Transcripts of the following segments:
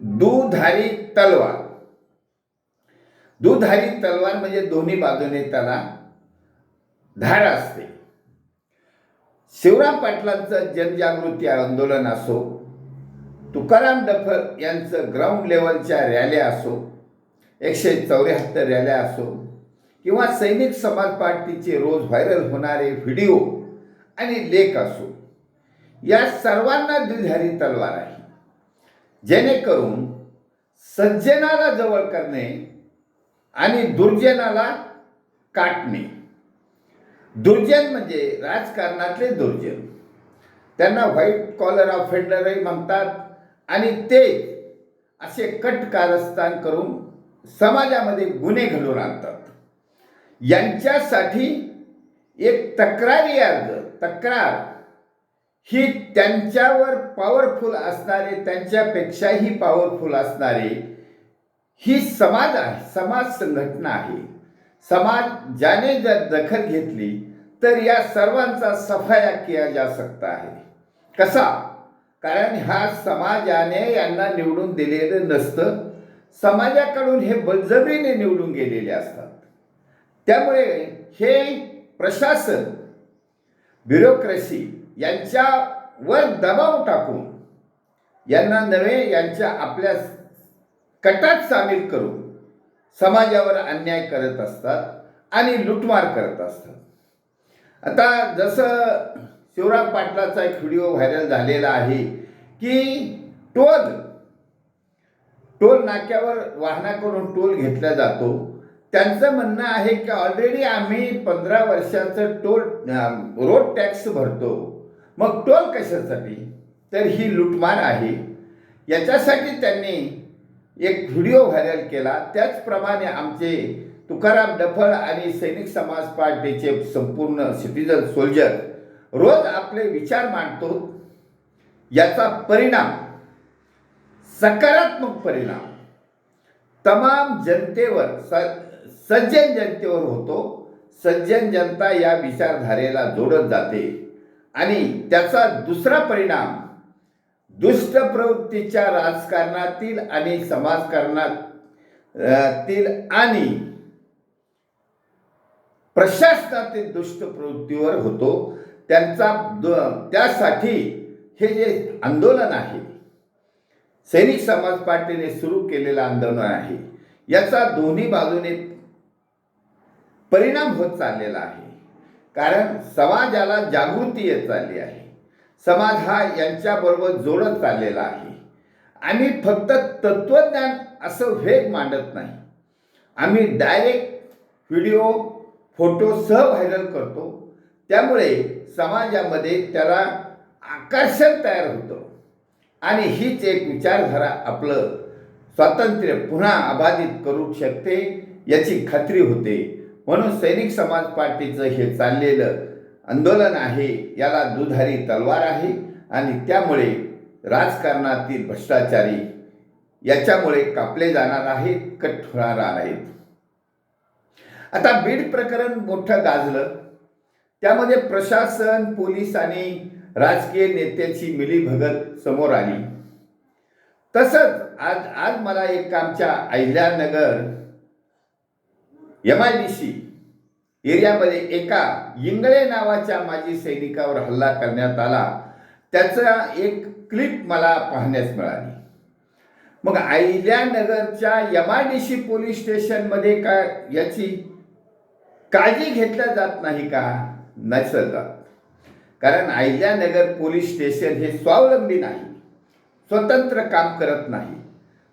दुधारी तलवार. दुधारी तलवार म्हणजे दोन्ही बाजूने त्याला धार असते. शिवराम पाटलांचं जनजागृती आंदोलन असो तुकाराम डफर यांचं ग्राउंड लेवलच्या रॅल्या असो एकशे चौऱ्याहत्तर रॅल्या असो किंवा सैनिक समाज पार्टीचे रोज व्हायरल होणारे व्हिडिओ आणि लेख असो या सर्वांना द्विधारी तलवार आहे. जेणेकरून सज्जनाला जवळ करणे आणि दुर्जनाला काटणे. दुर्जन म्हणजे राजकारणातले दुर्जन. त्यांना व्हाईट कॉलर ऑफेंडरही म्हणतात आणि ते असे कट कारस्थान करून समाजामध्ये गुन्हे घडवून आणतात. यांच्यासाठी एक तक्रारी अर्ज तक्रार ही त्यांच्यावर पॉवरफुल असणारे त्यांच्यापेक्षाही पॉवरफुल असणारे ही समाज आहे. समाज संघटना आहे. समाज ज्याने जर दखल घेतली तर या सर्वांचा सफाया किया जा सकता आहे. कसा? कारण ह्या समाजाने यांना निवडून दिलेलं नसतं. समाजाकडून हे बळजबरीने निवडून गेलेले असतात. त्यामुळे हे प्रशासन ब्युरोक्रेसी यांच्यावर दबाव टाकून यांना नव्हे यांच्या आपल्या कटात सामील करून समाजावर अन्याय करत असतात आणि लुटमार करत असतात. आता जसं शिवराम पाटलाचा एक व्हिडिओ व्हायरल झालेला आहे की टोल टोल नाक्यावर वाहनाकडून टोल घेतला जातो. त्यांचं म्हणणं आहे की ऑलरेडी आम्ही पंधरा वर्षाचं टोल रोड टॅक्स भरतो. मग टोल कशासाठी? तर ही लुटमार आहे. याच्यासाठी त्यांनी एक व्हिडिओ व्हायरल केला. त्याचप्रमाणे आमचे तुकाराम डफळ आणि सैनिक समाज पार्टीचे संपूर्ण सिटीजन सोल्जर रोज आपले विचार मांडतो. याचा परिणाम सकारात्मक परिणाम तमाम जनतेवर स सज्जन जनतेवर होतो. सज्जन जनता या विचारधारेला जोडत जाते. आणि त्याचा दुसरा परिणाम दुष्ट प्रवृत्तीच्या राजकारणातील आणि समाजकारणात आणि प्रशासनातील दुष्ट प्रवृत्तीवर होतो. त्यांचा त्यासाठी हे जे आंदोलन आहे सैनिक समाज पार्टीने सुरू केलेलं आंदोलन आहे याचा दोन्ही बाजूने परिणाम होत चाललेला आहे. कारण समाजाला जागृती येत चालली आहे. समाज हा यांच्याबरोबर जोडत चाललेला आहे. आम्ही फक्त तत्वज्ञान असं वेग मांडत नाही. आम्ही डायरेक्ट व्हिडिओ फोटो सह व्हायरल करतो. त्यामुळे समाजामध्ये त्याला आकर्षण तयार होतं. आणि हीच एक विचारधारा आपलं स्वातंत्र्य पुन्हा अबाधित करू शकते याची खात्री होते. म्हणून सैनिक समाज पार्टीचं हे चाललेलं आंदोलन आहे याला दुधारी तलवार आहे आणि त्यामुळे राजकारणातील भ्रष्टाचारी याच्यामुळे कापले जाणार आहेत कट होणार आहेत. आता बीड प्रकरण मोठं गाजलं. त्यामध्ये प्रशासन पोलीस आणि राजकीय नेत्याची मिलीभगत समोर आली. तसंच आज आज मला एक आमच्या Ahilyanagar M I D C एरियामध्ये एका इंगळे नावाच्या माजी सैनिकावर हल्ला करण्यात आला. त्याचा एक क्लिप मला पाहण्यास मिळाली. मग आयल्यानगरच्या M I D C police स्टेशनमध्ये का याची काळजी घेतल्या जात नाही का? नसेल जात कारण आयल्यानगर पोलीस स्टेशन हे स्वावलंबी नाही. स्वतंत्र काम करत नाही.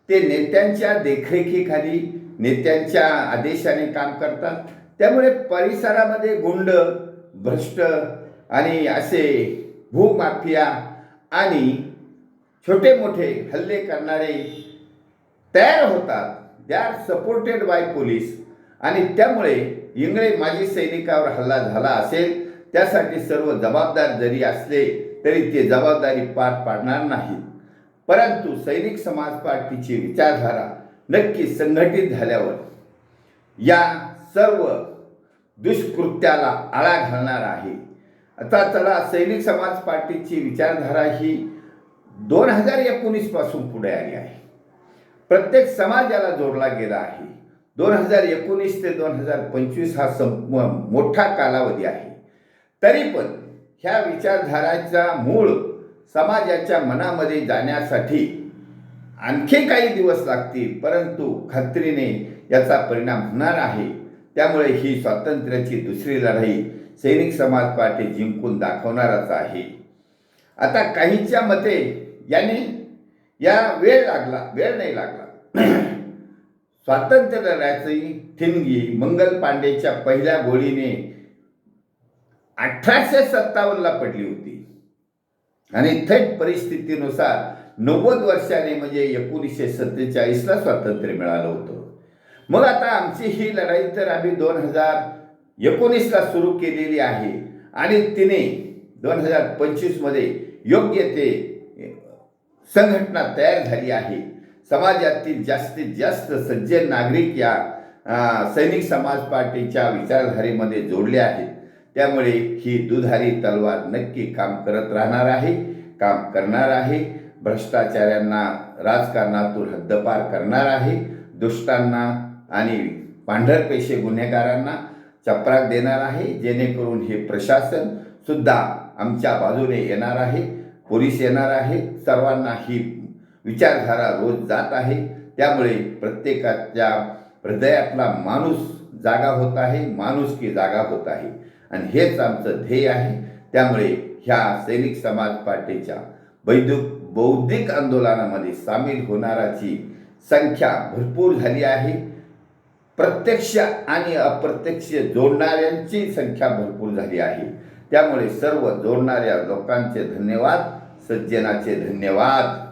ते नेत्यांच्या देखरेखीखाली नेत्यांच्या आदेशाने काम करतात. त्यामुळे परिसरामध्ये गुंड भ्रष्ट आणि असे भूमाफिया आणि छोटे मोठे हल्ले करणारे तयार होतात. They are supported by police आणि त्यामुळे इंगळे माजी सैनिकावर हल्ला झाला असेल त्यासाठी सर्व जबाबदार जरी असले तरी ते जबाबदारी पार पाडणार नाहीत. परंतु सैनिक समाज पार्टीची विचारधारा नक्की संघटित झाल्यावर या सर्व दुष्कृत्याला आळा घालणार आहे. आता चला सैनिक समाज पार्टीची विचारधारा ही दोन हजार एकोणीसपासून पुढे आली आहे. प्रत्येक समाजाला जोडला गेला आहे. दोन हजार एकोणीस ते दोन हजार पंचवीस हा संप मोठा कालावधी आहे. तरी पण ह्या विचारधाराचा मूळ समाजाच्या मनामध्ये जाण्यासाठी आणखी काही दिवस लागतील परंतु खात्रीने याचा परिणाम होणार आहे. त्यामुळे ही स्वातंत्र्याची दुसरी लढाई सैनिक समाज पार्टी जिंकून दाखवणारच आहे. आता काहींच्या मते याने या वेळ लागला वेळ नाही लागला. स्वातंत्र्य लढ्याची ठिणगी मंगल पांडेच्या पहिल्या गोळीने अठराशे सत्तावन्नला पडली होती. आणि थेट परिस्थितीनुसार नव्वद वर्षाने म्हणजे एकोणीसशे सत्तेचाळीसला स्वातंत्र्य मिळालं होतं. मग आता आमची ही लढाई तर आम्ही दोन हजार एकोणीसला सुरू केलेली आहे. आणि तिने दोन हजार पंचवीसमध्ये योग्य ते संघटना तयार झाली आहे. समाजातील जास्तीत जास्त सज्जन नागरिक या सैनिक समाज पार्टीच्या विचारधारेमध्ये जोडले आहेत. त्यामुळे ही दुधारी तलवार नक्की काम करत राहणार आहे काम करणार आहे. भ्रष्टाचाऱ्यांना राजकारणातून हद्दपार करणार आहे. दुष्टांना आणि पांढरपेशे गुन्हेगारांना चपराक देणार आहे. जेणेकरून हे प्रशासन सुद्धा आमच्या बाजूने येणार आहे. पोलीस येणार आहे. सर्वांना ही विचारधारा रोज जात आहे. त्यामुळे प्रत्येकाच्या हृदयातला माणूस जागा होत आहे माणूस की जागा होत आहे. आणि हेच आमचं ध्येय आहे. त्यामुळे ह्या सैनिक समाज पार्टीच्या वैद्युक बौद्धिक आंदोलनामध्ये सामील होणाराची संख्या भरपूर झाली आहे. प्रत्यक्ष आणि अप्रत्यक्ष जोडणाऱ्यांची संख्या भरपूर झाली आहे. त्यामुळे सर्व जोडणाऱ्या लोकांचे धन्यवाद सज्जनाचे धन्यवाद.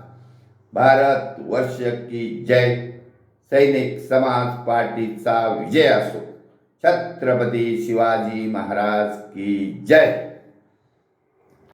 भारत वर्ष की जय. सैनिक समाज पार्टीचा विजय असो. छत्रपती शिवाजी महाराज की जय.